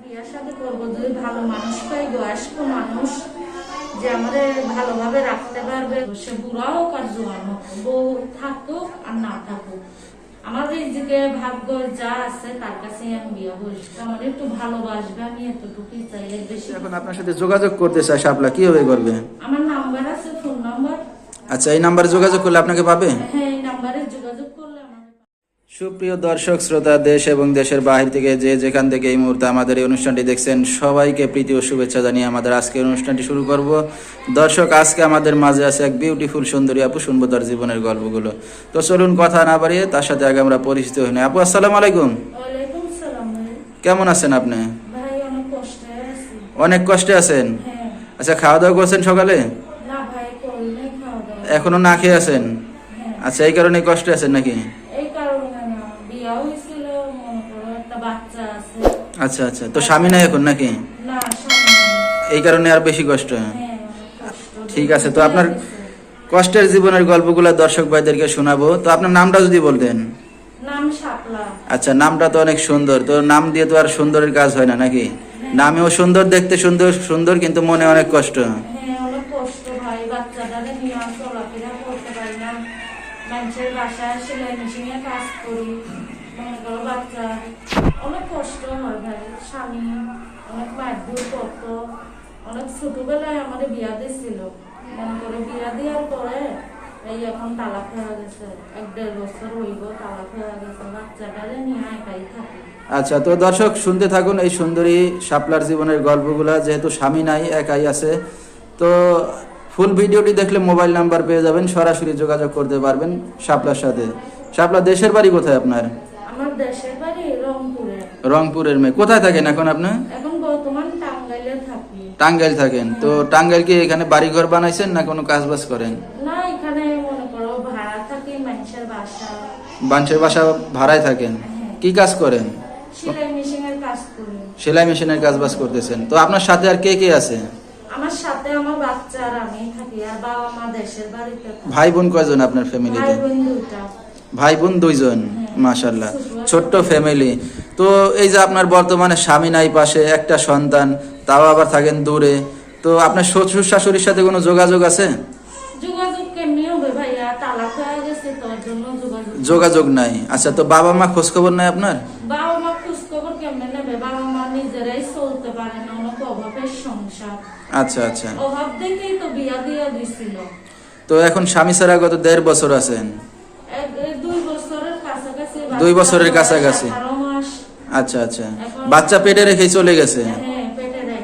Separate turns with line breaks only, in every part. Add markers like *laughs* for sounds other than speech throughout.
বিয়ের সাথে করব যদি ভালো মানুষ পাই বয়স্ক মানুষ যে আমাদের ভালোভাবে রাখতে পারবে সে বুড়া হোক আর জোয়ান হোক বউ থাকুক আর না থাকুক। আমাদের দিকে ভাগ্য যা আছে তার কাছে আমি বিয়ে বসবো আমার একটু ভালোবাসবে আমি এতটুকুই চাই এর বেশি
এখন আপনার সাথে যোগাযোগ করতে চায় শাপলা কীভাবে করবে
আমার নাম্বার আছে ফোন নাম্বার।
আচ্ছা এই নাম্বারে যোগাযোগ করলে আপনাকে পাবে?
হ্যাঁ এই নাম্বারে যোগাযোগ করলে আমার
সুপ্রিয় দর্শক শ্রোতা দেশ এবং দেশের বাহির থেকে যে যেখান থেকে এই মুহূর্তে আমাদের এই অনুষ্ঠানটি দেখছেন সবাইকে প্রীতি ও শুভেচ্ছা জানিয়ে আমাদের আজকের অনুষ্ঠানটি শুরু করব। দর্শক আজকে আমাদের মাঝে আছে এক বিউটিফুল সুন্দরী আপু শুনব তার জীবনের গল্পগুলো। তো চলুন কথা না বাড়িয়ে তার সাথে আগে আমরা পরিচিত হই না। আপু আসসালাম আলাইকুম। কেমন আছেন আপনি?
অনেক কষ্টে
আছেন?
হ্যাঁ।
আচ্ছা খাওয়া দাওয়া করছেন সকালে? এখনও না খেয়ে আছেন?
হ্যাঁ।
আচ্ছা এই কারণে কষ্টে আছেন নাকি
এই কারণে না বিয়া হয়েছিল মনে করো একটা বাচ্চা আছে
আচ্ছা আচ্ছা। তো স্বামী নাই এখন নাকি। এই কারণে আর বেশি কষ্ট?
হ্যাঁ কষ্ট।
ঠিক আছে, তো আপনার- কষ্টের জীবনের গল্পগুলো দর্শক ভাইদেরকে শোনাবো। তো আপনার নামটা যদি বলতেন। আচ্ছা নামটা তো অনেক সুন্দর। তো নাম দিয়ে তো আর সুন্দরের কাজ হয় না নাকি? নামেও সুন্দর দেখতে সুন্দর সুন্দর কিন্তু মনে অনেক কষ্ট।
হ্যাঁ মানুষের বাসায় সেলাই মেশিনে কাজ করি।
আচ্ছা তো দর্শক, শুনতে থাকুন এই সুন্দরী শাপলার জীবনের গল্পগুলা, যেহেতু স্বামী নাই, একাই আছে, তো ফুল ভিডিওটি দেখলে মোবাইল নাম্বার পেয়ে যাবেন, সরাসরি যোগাযোগ করতে পারবেন শাপলার সাথে। শাপলা, দেশের বাড়ি কোথায় আপনার?
আমার দেশের বাড়ি রংপুরে
রংপুরের মেয়ে। কোথায় থাকেন এখন আপনি?
এখন বর্তমান টাঙ্গাইলে থাকি।
টাঙ্গাইল থাকেন। তো টাঙ্গাইল কি এখানে বাড়ি ঘর বানাইছেন না কোনো কাজ বাজ করেন?
না এখানে মনে করো ভাড়া থাকি মানুষের বাসা।
বাঞ্চের বাসা ভাড়ায় থাকেন? কি কাজ করেন?
সেলাই মেশিনের কাজ করি।
সেলাই মেশিনের কাজ বাজ করতেছেন। তো আপনার সাথে আর কে কে আছে?
আমার সাথে আমার বাচ্চা আর আমি থাকি আর বাবা মা দেশের বাড়িতে
ভাই বোন কয়জন আপনার
ভাই
ফ্যামিলিতে
বোন দুইটা।
ভাই বোন দুইজন। মাশাল্লাহ ছোট্ট ফ্যামিলি তো এই যে আপনার বর্তমানে স্বামী নাই পাশে একটা সন্তান তাও আবার থাকেন দূরে। তো আপনার শ্বশুর শাশুড়ির সাথে কোনো যোগাযোগ আছে?
যোগাযোগ
নাই আচ্ছা তো বাবা মা খোঁজ খবর নাই। আপনার
বাবা মা খোঁজ খবর কেমনে নেবে? বাবা মা নিজেরাই চলতে পারে না অনেক অভাবের সংসার।
আচ্ছা আচ্ছা।
অভাব দেখেই তো বিয়া দিয়া দিছিল।
তো এখন স্বামী ছাড়া গত দেড় বছর আছেন।
দুই বছরের
দুই বছরের কাছাকাছি। আচ্ছা আচ্ছা। বাচ্চা পেটে রেখে চলে গেছে?
হ্যাঁ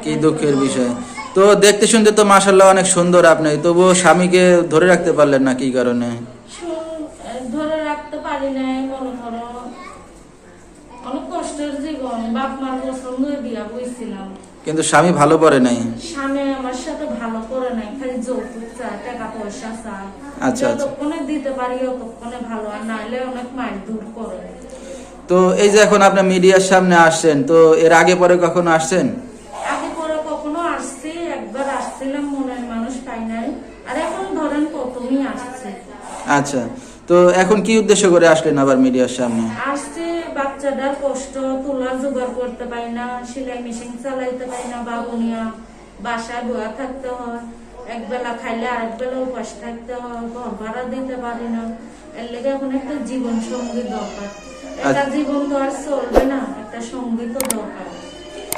কি দুঃখের বিষয়। তো দেখতে শুনতে তো মাসাল্লাহ অনেক সুন্দর আপনি। তবুও স্বামীকে ধরে রাখতে পারলেন না কি কারণে?
ধরে রাখতে পারি নাই মনে করো। অনেক কষ্টের জীবন বাপ মার পছন্দ বিয়া বইছিলাম
কিন্তু স্বামী ভালো পড়ে নাই।
স্বামী আমার সাথে ভালো করে নাই খালি যৌতুক চায় টাকা পয়সা চায়।
আচ্ছা, আচ্ছা।
যতক্ষণে দিতে পারি ততক্ষণে ভালো আর নাইলে অনেক দূর করে।
তো এই যে এখন আপনি মিডিয়ার সামনে আসছেন তো এর আগে পরে কখনো আসছেন?
আগে পরে কখনো আসছি একবার আসছিলাম মনের মানুষ পাই নাই। আর এখন ধরেন প্রথমই আসছে।
আচ্ছা। তো এখন কি উদ্দেশ্য করে আসলেন আবার মিডিয়ার সামনে?
আসছে বাচ্চাটার কষ্ট তোলা জোগাড় করতে পারি না সেলাই মেশিন চালাইতে পারি না বাবুনিয়া বাসায় বয়া থাকতে হয়। এক বেলা খাইলে আরেক বেলা উপাস থাকতে হয় ঘর ভাড়া দিতে পারি না। এর লেগে এখন একটা জীবন সঙ্গী দরকার। একটা জীবন তো আর চলবে না একটা সঙ্গী তো দরকার।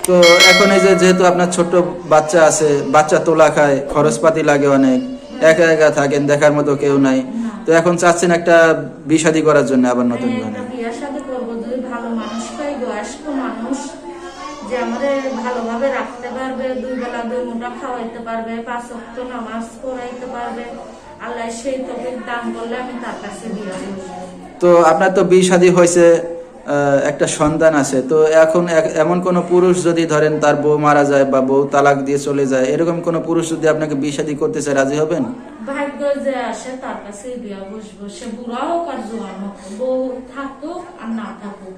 তো এখন এই যে যেহেতু আপনার ছোট বাচ্চা আছে বাচ্চা তোলা খায় খরচপাতি লাগে অনেক একা একা থাকেন দেখার মতো কেউ নাই। তো এখন চাচ্ছেন একটা বিষাদি করার জন্য আবার নতুন
হ্যাঁ,
করে
একটা বিয়ের সাথে করব যদি ভালো মানুষ পাই বয়স্ক মানুষ যে আমাদের ভালোভাবে রাখতে পারবে দুই বেলা দুই মুঠা খাওয়াইতে পারবে পাঁচ ওয়াক্ত নামাজ পড়াইতে পারবে আল্লাহ সেই তোকে দান করলে আমি তার কাছে বিয়ে
তো আপনার তো বিয়ে শাদী হয়েছে আহ, একটা সন্তান আছে তো এখন এমন কোন পুরুষ যদি ধরেন তার বউ মারা যায় বা বউ তালাক দিয়ে চলে যায় এরকম কোন পুরুষ যদি আপনাকে বিয়ে শাদী করতে চায় রাজি হবেন?
যে আসে তার কাছে বিয়ে বসবো। সে বুড়া হোক আর জোয়ান হোক বউ থাকুক আর না থাকুক।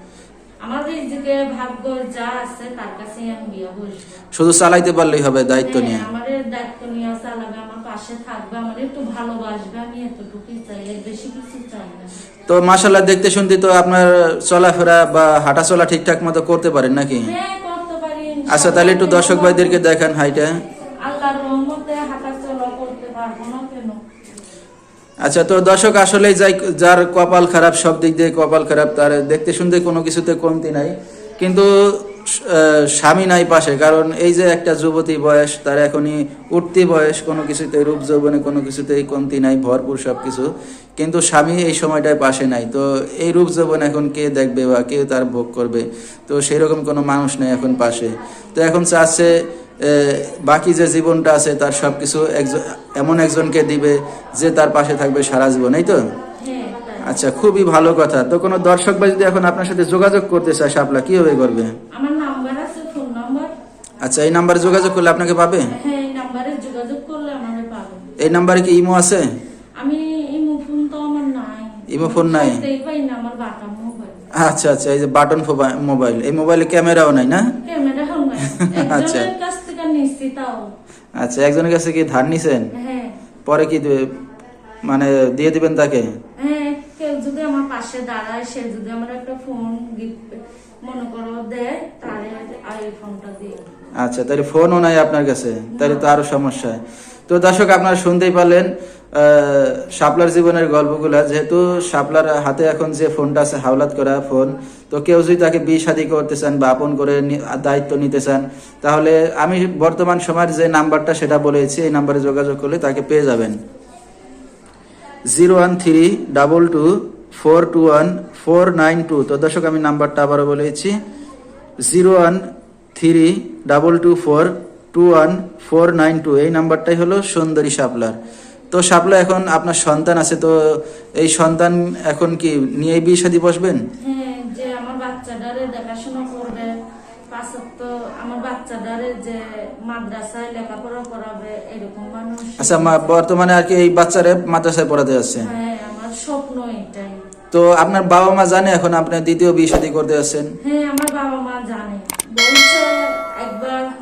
আমাদের দিকে ভাগ্য যা আছে তার কাছে আমি বিয়ে বসবো।
শুধু চালাইতে পারলেই হবে দায়িত্ব নিয়ে।
হ্যাঁ, আমাদের দায়িত্ব নিয়ে চালাবে আমার পাশে থাকবে আমার একটু ভালোবাসবে আমি এতটুকুই চাই এর বেশি কিছু চাই না।
তো মাসাল্লাহ দেখতে শুনতে তো আপনার চলাফেরা বা হাঁটা চলা ঠিকঠাক মতো করতে পারেন নাকি?
হ্যাঁ করতে পারি
আচ্ছা তাহলে একটু দর্শক ভাইদেরকে দেখান হাইটা।
আল্লাহর রহমতে হাঁটা চলা করতে পারব না।
আচ্ছা তো দর্শক আসলে যাই, যার কপাল খারাপ, সব দিক দিয়ে কপাল খারাপ, তার দেখতে শুনতে কোনো কিছুতে কমতি নাই। কিন্তু স্বামী নাই পাশে, কারণ এই যে একটা যুবতী বয়স, তার এখনই উঠতি বয়স, কোনো কিছুতে, রূপ যৌবনে কোনো কিছুতেই কমতি নাই, ভরপুর সব কিছু কিন্তু স্বামী এই সময়টায় পাশে নাই। তো এই রূপ যৌবন এখন কে দেখবে বা কে তার ভোগ করবে? তো সেরকম কোনো মানুষ নেই এখন পাশে। তো এখন চাচ্ছে বাকি যে জীবনটা আছে তার সব কিছু একজন এমন একজনকে দিবে যে তার পাশে থাকবে সারা জীবন এই তো?
হ্যাঁ।
আচ্ছা খুবই ভালো কথা। তো কোনো দর্শক বা যদি এখন আপনার সাথে যোগাযোগ করতে চায় শাপলা কীভাবে করবে?
আমার নাম্বার আছে ফোন নাম্বার।
আচ্ছা এই নাম্বারে যোগাযোগ করলে আপনাকে পাবে?
হ্যাঁ এই নাম্বারে যোগাযোগ করলে আমাকে পাবেন
এই নাম্বারে কি ইমো আছে?
আমি ইমো ফোন তো আমার নাই।
ইমো ফোন নাই?
পাই না আমার বাটা মোবাইল।
আচ্ছা আচ্ছা এই যে বাটন মোবাইল এই মোবাইলে ক্যামেরাও নাই না?
ক্যামেরা নাই। *laughs*
আচ্ছা।
তাও
আচ্ছা একজনের কাছে কি ধার নিছেন?
হ্যাঁ।
পরে কি মানে দিয়ে দিবেন তাকে?
হ্যাঁ কেউ যদি আমার পাশে দাঁড়ায় সে যদি আমার একটা ফোন গিফট মনে করো দেয় তাহলে আই ফোনটা দিয়ে
আচ্ছা তাহলে ফোনও নাই আপনার কাছে। তাহলে তো আরও সমস্যা। তো দর্শক আপনারা শুনতেই পারলেন আহ, শাপলার জীবনের গল্পগুলা। যেহেতু শাপলার হাতে এখন যে ফোনটা আছে হাওলাত করা ফোন তো কেউ যদি তাকে বিয়ে শাদী করতে চান বা আপন করে দায়িত্ব নিতে চান তাহলে আমি বর্তমান সময়ের যে নাম্বারটা সেটা বলেছি এই নাম্বারে যোগাযোগ করলে তাকে পেয়ে যাবেন। Zero one three double two four two one four nine two. তো দর্শক আমি নাম্বারটা আবারও বলেছি zero one three double two four two one four nine two এই নাম্বারটাই হলো সুন্দরী শাপলার। তো শাপলা এখন আপনার সন্তান আছে তো এই সন্তান এখন কি নিয়ে বিয়ে শাদী বসবেন?
হ্যাঁ যে আমার বাচ্চাটারে দেখাশোনা করবে আমার বাচ্চাটারে যে মাদ্রাসায় লেখাপড়া করাবে এরকম মানুষ।
আচ্ছা মা- বর্তমানে আর কি এই বাচ্চারে মাদ্রাসায় পড়াতে যাচ্ছে?
হ্যাঁ আমার স্বপ্ন এটাই।
তো আপনার বাবা মা জানে এখন আপনি দ্বিতীয় বিয়ে শাদী করতে যাচ্ছেন?
হ্যাঁ আমার বাবা মা জানে। বলছে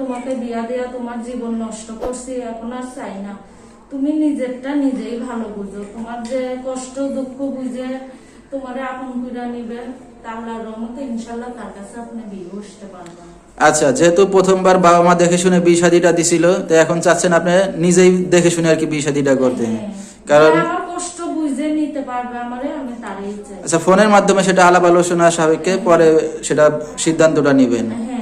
তোমাকে বিয়া দেয়া তোমার জীবন নষ্ট করছি এখন আর চাই না। তুমি নিজেরটা নিজেই ভালো বুঝো। তোমার যে কষ্ট দুঃখ বুঝে তোমার আপন করে নিবে রহমতে তার কাছে আপনি বিয়ে বসতে পারবেন।
আচ্ছা যেহেতু প্রথমবার বাবা মা দেখে শুনে বিয়ে শাদীটা দিছিল তো এখন চাচ্ছেন আপনি নিজেই দেখে শুনে আর কি বিয়ে শাদীটা করতে?
হ্যাঁ।
কারণ
আমার কষ্ট বুঝে নিতে পারবে আমারে আমি তারই চাই।
আচ্ছা ফোনের মাধ্যমে সেটা আলাপ আলোচনা সাবেককে পরে সেটা সিদ্ধান্তটা নেবেন।
হ্যাঁ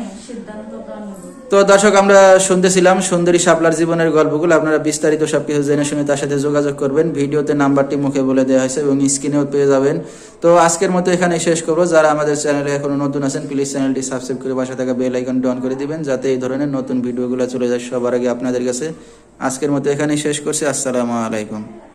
তো দর্শক, আমরা শুনতেছিলাম সুন্দরী শাপলার জীবনের গল্পগুলো। আপনারা বিস্তারিত সবকিছু জেনে শুনে তার সাথে যোগাযোগ করবেন। ভিডিওতে নাম্বারটি মুখে বলে দেওয়া হয়েছে এবং স্ক্রিনেও পেয়ে যাবেন। তো আজকের মতো এখানে শেষ করব। যারা আমাদের চ্যানেলে এখনও নতুন আছেন প্লিজ চ্যানেলটি সাবস্ক্রাইব করে পাশে থাকা বেল অন করে দিবেন, যাতে এই ধরনের নতুন ভিডিওগুলো চলে যায় সবার আগে আপনাদের কাছে। আজকের মতো এখানেই শেষ করছি। আসসালামু আলাইকুম।